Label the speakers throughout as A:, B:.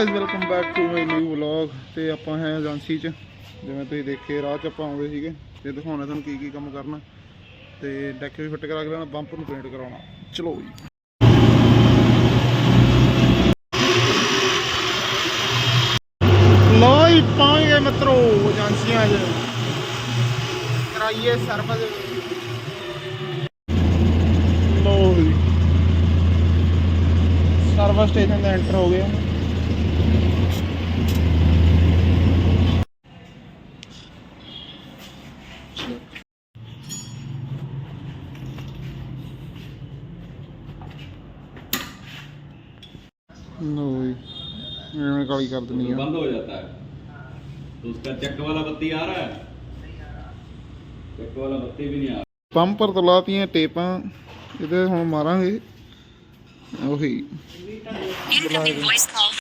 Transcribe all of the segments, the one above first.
A: Guys welcome back to my new vlog ਤੇ ਆਪਾਂ ਹੈ ਏਜੰਸੀ 'ਚ, ਜਿਵੇਂ ਤੁਸੀਂ ਦੇਖੇ, ਰਾਹ 'ਚ ਆਪਾਂ ਆਉਂਦੇ ਸੀਗੇ। ਤੇ ਦਿਖਾਉਣਾ ਤੁਹਾਨੂੰ ਕੀ ਕੀ ਕੰਮ ਕਰਨਾ। ਤੇ ਡੈਕ ਵੀ ਫਿੱਟ ਕਰਾ ਕੇ ਲੈਣਾ ਬੰਪਰ ਨੂੰ ਪੇਂਟ ਕਰਾਉਣਾ। ਚਲੋ ਜੀ। ਲੋ ਜੀ, ਪਹੁੰਚ ਗਏ ਮਿੱਤਰੋ, ਏਜੰਸੀਆਂ 'ਚ। ਕਰਾਈਏ ਸਰਵਿਸ। ਲੋ ਸਰਵਿਸ ਸਟੇਸ਼ਨ ਦਾ ਐਂਟਰ ਹੋ ਗਿਆ ਲੋ ਜੀ ਐਵੇਂ ਕਾਲੀ ਕਰ ਦਿੰਨੀ ਆ
B: बंद हो जाता है तो उसका चेक वाला बत्ती आ रहा है चेक वाला बत्ती भी नहीं आ रहा
A: ਪੰਪਰ ਤੋਂ ਲਾਤੀਆਂ ਟੇਪਾਂ ਇਹਦੇ ਹੁਣ ਮਾਰਾਂਗੇ ਉਹੀ
C: Incoming voice call.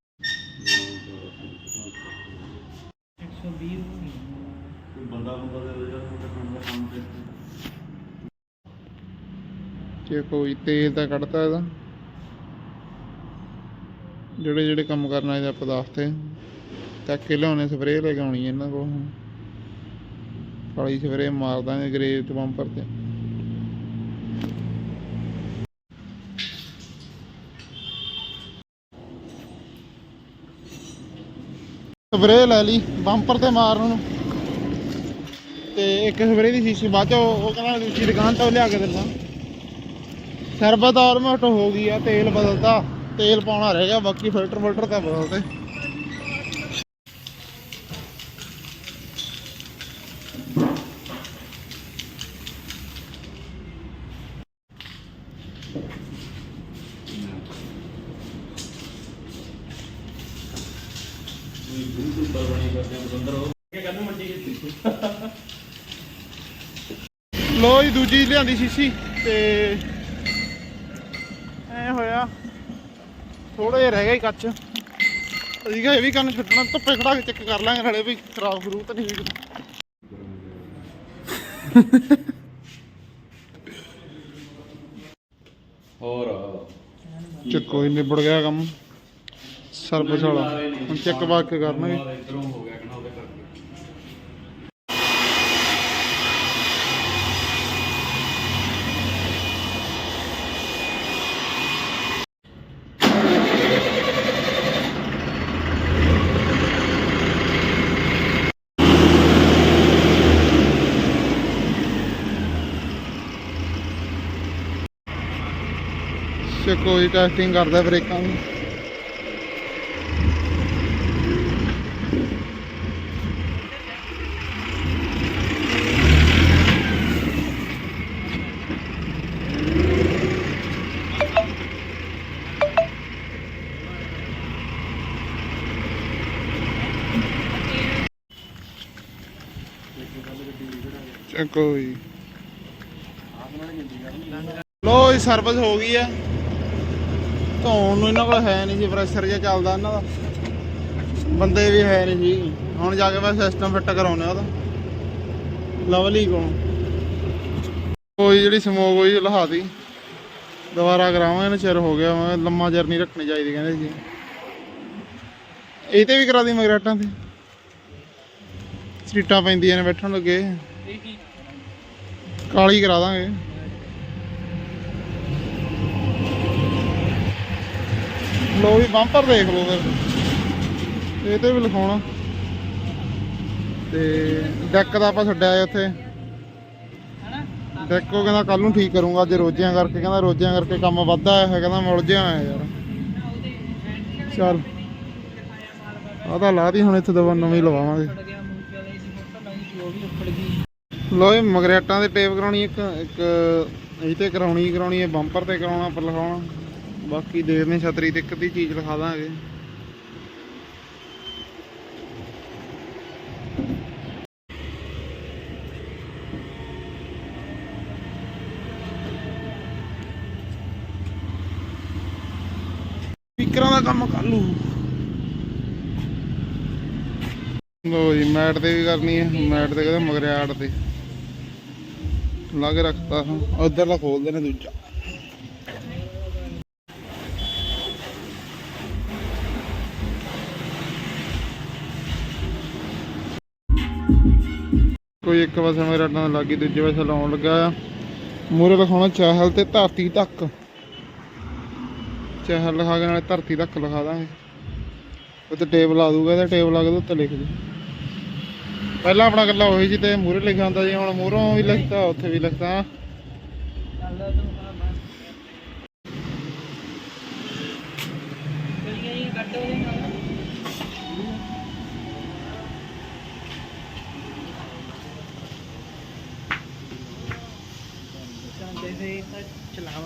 A: ਤੇ ਕੋਈ ਤੇਲ ਤਾਂ ਕੱਢਤਾ ਇਹਦਾ ਜਿਹੜੇ ਜਿਹੜੇ ਕੰਮ ਕਰਨਾ ਇਹਦਾ ਪਦਾਰਥ ਹੈ। ਚੱਕ ਕੇ ਲਿਆਉਣੇ, ਸਪਰੇਅ ਲਗਾਉਣੀ ਇਹਨਾਂ ਕੋਲ ਕਾਲੀ ਸਪਰੇਅ ਮਾਰ ਦਾਂਗੇ ਗਰੇਜ ਤੇ ਬੰਪਰ ਤੇ। ਸਪਰੇਅ ਲੈ ਲਈ, ਬੰਪਰ ਤੇ ਮਾਰਨ ਨੂੰ। ਤੇ ਇੱਕ ਸਪਰੇਅ ਦੀ ਸ਼ੀਸ਼ੀ ਬਾਅਦ ਚੋਂ ਉਹ ਕਹਿੰਦਾ ਦੂਜੀ ਦੁਕਾਨ ਤੋਂ ਲਿਆ ਕੇ ਦਿੰਦਾ। ਸਰਬਤ ਔਰ ਮੋਟ ਹੋ ਗਈ ਆ, ਤੇਲ ਬਦਲਦਾ ਤੇਲ ਪਾਉਣਾ ਰਹਿ ਗਿਆ, ਬਾਕੀ ਫਿਲਟਰ ਫਿਲਟਰ ਤਾਂ ਬਦਲਦੇ ਲੋ ਜੀ, ਦੂਜੀ ਲਿਆਂਦੀ ਸ਼ੀਸ਼ੀ ਤੇ ਐ ਹੋਇਆ ਥੋੜਾ ਜਿਹਾ ਰਹਿ ਗਿਆ ਹੀ ਕੱਚ। ਅਸੀਂ ਕਿਹਾ ਇਹ ਵੀ ਕੰਨ ਛੱਡਣਾ ਧੁੱਪੇ ਖੜਾ ਕੇ ਚੈੱਕ ਕਰ ਲਾਂਗੇ ਨਾਲੇ ਵੀ ਖਰਾਬ ਖਰੂ ਤਾਂ ਨਹੀਂ ਹੋਈ ਕਿਤੇ।
B: और
A: ਚੱਕੋ ਹੀ ਨਿਬੜ ਗਿਆ ਕੰਮ। ਸਰਵਿਸ ਵਾਲਾ। ਹੁਣ ਚੈੱਕ ਬਾਕ ਕੇ ਕਰਨਾਗੇ। ਚੱਕੋ ਹੀ ਟੈਸਟਿੰਗ ਕਰਦਾ ਬ੍ਰੇਕਾਂ ਦੀ ਚੱਕੋ ਜੀ ਲੋ ਸਰਵਿਸ ਹੋ ਗਈ ਆ। ਧੋਣ ਨੂੰ ਇਹਨਾਂ ਕੋਲ ਹੈ ਨਹੀਂ ਸੀ ਪ੍ਰੈਸ਼ਰ ਜਿਹਾ ਚੱਲਦਾ ਇਹਨਾਂ ਦਾ। ਬੰਦੇ ਵੀ ਹੈ ਨਹੀਂ ਸੀ ਹੁਣ ਜਾ ਕੇ ਮੈਂ ਸਿਸਟਮ ਫਿੱਟ ਕਰਾਉਣਾ ਉਹਦਾ ਲਵਲੀ ਕੋਲ। ਕੋਈ ਜਿਹੜੀ ਸਮੋਕ ਹੋਈ ਲਹਾਤੀ ਦੁਬਾਰਾ ਕਰਾਵਾਂਗੇ ਇਹਨੂੰ ਚਿਰ ਹੋ ਗਿਆ। ਮੈਂ ਲੰਮਾ ਚਿਰ ਨਹੀਂ ਰੱਖਣੀ ਚਾਹੀਦੀ ਕਹਿੰਦੇ ਜੀ ਇਹ ਤੇ ਵੀ ਕਰਾ ਦੀ ਮਗਰਾਟਾਂ ਤੇ। ਸੀਟਾਂ ਪੈਂਦੀਆਂ ਨੇ ਬੈਠਣ ਲੱਗੇ। ਕਾਲੀ ਕਰਾ ਦਾਂਗੇ। ਲੋ ਵੀ ਬੰਪਰ ਦੇਖ ਲਓ ਫਿਰ। ਇਹ ਤੇ ਵੀ ਲਿਖਾਉਣਾ। ਤੇ ਡੈਕ ਦਾ ਆਪਾਂ ਛੱਡਿਆ ਹੈ ਡੈਕ ਉਹ ਕਹਿੰਦਾ ਕੱਲ ਨੂੰ ਠੀਕ ਕਰੂੰਗਾ, ਅੱਜ ਰੋਜਿਆਂ ਕਰਕੇ। ਕਹਿੰਦਾ ਰੋਜਿਆਂ ਕਰਕੇ ਕੰਮ ਵੱਧਦਾ ਹੈ ਕਹਿੰਦਾ ਮੈਂ ਉਲਝਿਆ ਹੋਇਆ ਯਾਰ। ਚੱਲ। ਆਹ ਤਾਂ ਲਾਤੀ ਹੁਣ ਇੱਥੇ ਦਵਾ, ਨਵੀਂ ਲਵਾਵਾਂਗੇ। ਲੋ ਇਹ ਮਗਰੇਟਾਂ ਦੇ ਟੇਪ ਕਰਾਉਣੀ, ਇੱਕ ਇੱਕ, ਇਹ ਤੇ ਕਰਾਉਣੀ ਕਰਾਉਣੀ ਹੈ, ਬੰਪਰ ਤੇ ਕਰਾਉਣਾ, ਪਰ ਲਿਖਾਉਣਾ। ਬਾਕੀ ਦੇਖਦੇ ਛਤਰੀ ਤੇ ਇੱਕ ਅੱਧੀ ਚੀਜ਼ ਲਿਖਾ ਦਾਂਗੇ। ਸਪੀਕਰਾਂ ਦਾ ਕੰਮ ਕਰ ਲੂ ਲੋ ਜੀ, ਮੈਟ ਤੇ ਵੀ ਕਰਨੀ ਹੈ, ਮੈਟ ਤੇ ਕਹਿੰਦੇ ਮਗਰਿਆੜ ਤੇ। ਲਾ ਕੇ ਰੱਖਤਾ। ਉਧਰਲਾ ਖੋਲਦੇ ਨੇ ਦੂਜਾ। ਇੱਕ ਪਾਸੇ ਮੇਰਾ ਡਾਂ ਲੱਗੀ, ਦੂਜੇ ਪਾਸੇ ਲਾਉਣ ਲੱਗਾ ਆ। ਮੂਰੇ ਲਿਖਾਉਣਾ, ਚਾਹਲ ਤੇ ਧਰਤੀ ਤੱਕ। ਚਾਹਲ ਲਿਖਾ ਕੇ ਨਾਲੇ ਧਰਤੀ ਤੱਕ ਲਿਖਾ ਦਾਂਗੇ। ਉੱਤੇ ਟੇਬ ਲਾ ਦੂਗਾ ਤੇ ਟੇਬ ਲਾ ਕੇ ਉੱਤੇ ਲਿਖ ਦੇ। ਪਹਿਲਾਂ ਆਪਣਾ ਗੱਲਾਂ ਉਹੀ ਜੀ ਤੇ ਮੂਰੇ ਲਿਖਿਆ ਹੁੰਦਾ ਜੀ ਹੁਣ ਮੂਹਰੋਂ ਵੀ ਲਿਖਤਾ, ਉੱਥੇ ਵੀ ਲਿਖਤਾ।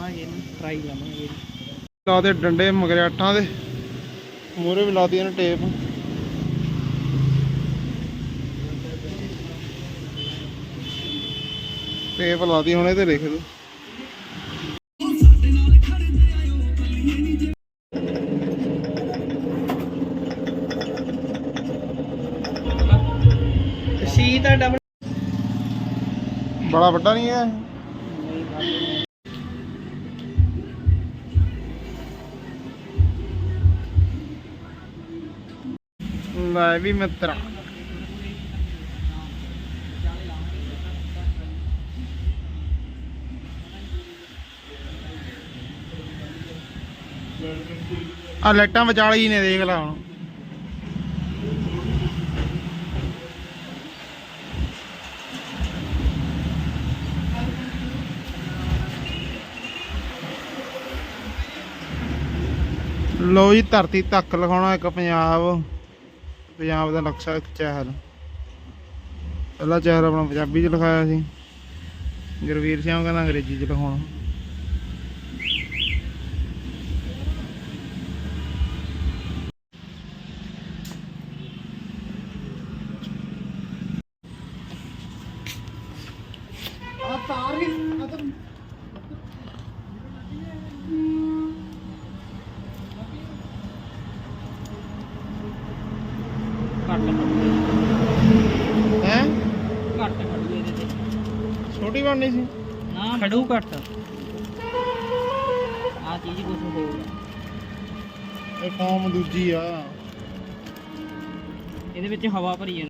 D: ਚਲਾਵਾਂਗੇ ਇਹਨੂੰ ਟਰਾਈ ਲਾਵਾਂਗੇ
A: ਲਾ ਦੇ। ਡੰਡੇ ਮਗਰਿਆਟਾਂ ਦੇ ਮੂਹਰੇ ਵੀ ਲਾਤੀਆਂ ਨੇ ਟੇਪ। ਟੇਪ ਲਾਦੀ ਹੁਣ ਇਹਦੇ ਲਿਖ ਦੋ।
D: ਸੀ ਤਾਂ ਡਬਲ
A: ਬੜਾ ਵੱਡਾ ਨਹੀਂ ਹੈ। ਲੈ ਵੀ ਮਿੱਤਰਾ ਆ। ਲਾਈਟਾਂ ਵਿਚਾਲੇ ਨੇ, ਦੇਖ ਲਾ ਹੁਣ। ਲੋ ਜੀ, ਧਰਤੀ ਤੱਕ ਲਿਖਾਉਣਾ ਇੱਕ ਪੰਜਾਬ। ਪੰਜਾਬ ਦਾ ਨਕਸ਼ਾ ਇੱਕ ਚਹਿਲ। ਪਹਿਲਾ ਚਹਿਲ ਆਪਣਾ ਪੰਜਾਬੀ ਚ ਲਿਖਾਇਆ ਸੀ। ਗੁਰਵੀਰ ਸਿੰਘ ਕਹਿੰਦਾ ਅੰਗਰੇਜ਼ੀ ਚ ਲਿਖਾਉਣਾ।
D: ਘੱਟ
A: ਹੈ?
D: ਘੱਟ ਖੜੂ ਇਹਦੇ ਤੇ।
A: ਛੋਟੀ ਬਣਨੀ ਸੀ।
D: ਨਾ ਖੜੂ ਘੱਟ। ਆ ਚੀਜ਼ ਕੁਝ ਆ।
A: ਇਹ ਕੌਮ ਦੂਜੀ ਆ।
D: ਇਹਦੇ ਵਿੱਚ ਹਵਾ ਭਰੀ ਜਾਂਦੀ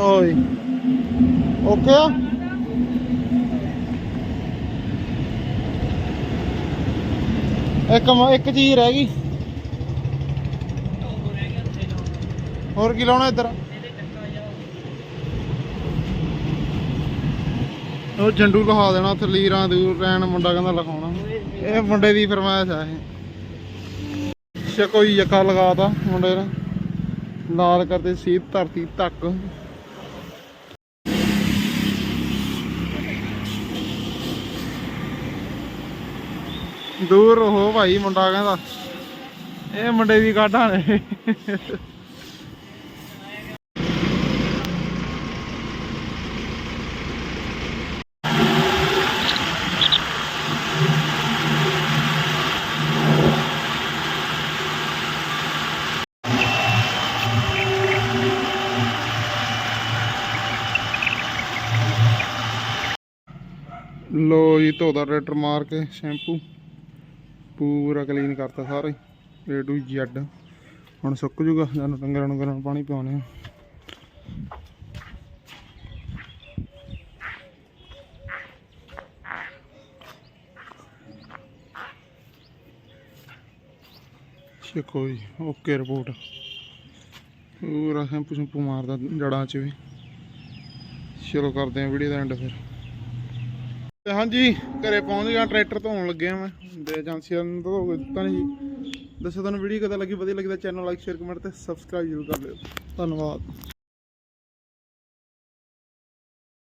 A: ਓਏ। ਓਕੇ? ਆ ਇੱਕ ਇੱਕ ਚੀਜ਼ ਰਹਿ ਗਈ। ਹੋਰ ਕੀ ਲਾਉਣਾ ਇੱਧਰ? ਉਹ ਜੰਡੂ ਲਹਾ ਦੇਣਾ ਉੱਥੇ ਦੂਰ ਰੈਣ ਮੁੰਡਾ ਕਹਿੰਦਾ ਲਿਖਾਉਣਾ। ਇਹ ਮੁੰਡੇ ਦੀ ਫਰਮਾਇਸ਼ ਆ ਇਹ। ਸ਼ਕੋਈ ਯਕਾ ਲਗਾਤਾ ਮੁੰਡੇ ਨੇ। ਲਾਲ ਕਰਦੇ ਸੀ ਧਰਤੀ ਤੱਕ ਦੂਰ ਰਹੋ ਭਾਈ ਮੁੰਡਾ ਕਹਿੰਦਾ। ਇਹ ਮੁੰਡੇ ਦੀ ਕਾਢਾਂ ਨੇ। ਲੋ ਜੀ ਧੋਦਾ ਟਰੈਕਟਰ ਮਾਰ ਕੇ, ਸ਼ੈਂਪੂ। ਪੂਰਾ ਕਲੀਨ ਕਰਤਾ ਸਾਰਾ। ਏ ਟੂ ਜ਼ੈਡ ਹੁਣ ਸੁੱਕ ਜੂਗਾ ਜਾਨੂੰ ਡੰਗਰਾਂ ਨੂੰ ਗਰਮ ਪਾਣੀ ਪਾਉਣੇ ਆ। ਸ਼ੇਕੋ ਜੀ, ਓਕੇ ਰਿਪੋਰਟ। ਪੂਰਾ ਸ਼ੈਂਪੂ ਸ਼ੈਂਪੂ ਮਾਰਦਾ ਜੜਾਂ 'ਚ ਵੀ। ਚਲੋ ਕਰਦੇ ਆ ਵੀਡੀਓ ਦਾ ਐਂਡ ਫਿਰ। ਤੇ ਹਾਂਜੀ, ਘਰੇ ਪਹੁੰਚ ਗਿਆ, ਟਰੈਕਟਰ ਧੋਣ ਲੱਗਿਆ ਮੈਂ। ਦੇ ਏਜੰਸੀ ਨੂੰ ਧੋ ਕੇ ਦਿੱਤਾ ਨਹੀਂ ਜੀ। ਦੱਸੋ ਤੁਹਾਨੂੰ ਵੀਡੀਓ ਕਿਦਾਂ ਲੱਗੀ? ਵਧੀਆ ਲੱਗੀ ਤਾਂ ਚੈਨਲ ਲਾਈਕ ਸ਼ੇਅਰ ਕਮੈਂਟ ਤੇ ਸਬਸਕ੍ਰਾਈਬ ਜ਼ਰੂਰ ਕਰ ਲਿਓ ਧੰਨਵਾਦ।